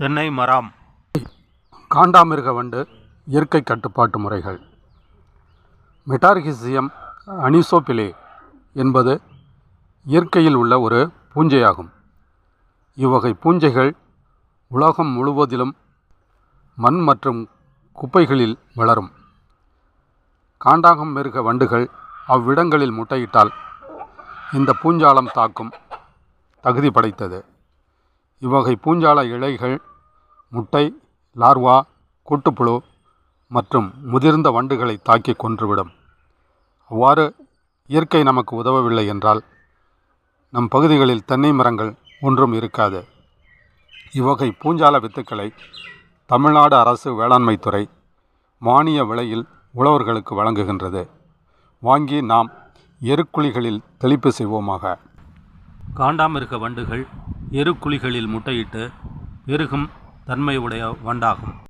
தென்னை மரம். காண்டாமிருக வண்டு இயற்கை கட்டுப்பாட்டு முறைகள். மெட்டார்கிசியம் அனிசோபிலே என்பது இயற்கையில் உள்ள ஒரு பூஞ்சையாகும். இவ்வகை பூஞ்சைகள் உலகம் முழுவதிலும் மண் மற்றும் குப்பைகளில் வளரும். காண்டாகம் மிருக வண்டுகள் அவ்விடங்களில் முட்டையிட்டால் இந்த பூஞ்சாலம் தாக்கும் தகுதி படைத்தது. இவ்வகை பூஞ்சால இழைகள் முட்டை லார்வா கூட்டுப்புழு மற்றும் முதிர்ந்த வண்டுகளை தாக்கி கொன்றுவிடும். அவ்வாறு இயற்கை நமக்கு உதவவில்லை என்றால் நம் பகுதிகளில் தென்னை மரங்கள் ஒன்றும் இருக்காது. இவ்வகை பூஞ்சால வித்துக்களை தமிழ்நாடு அரசு வேளாண்மைத்துறை மானிய விலையில் உழவர்களுக்கு வழங்குகின்றது. வாங்கி நாம் எருக்குழிகளில் தெளிப்பு செய்வோமாக. காண்டாமிருக வண்டுகள் எருக்குழிகளில் முட்டையிட்டு பெருகும் தன்மையுடைய வண்டாகும்.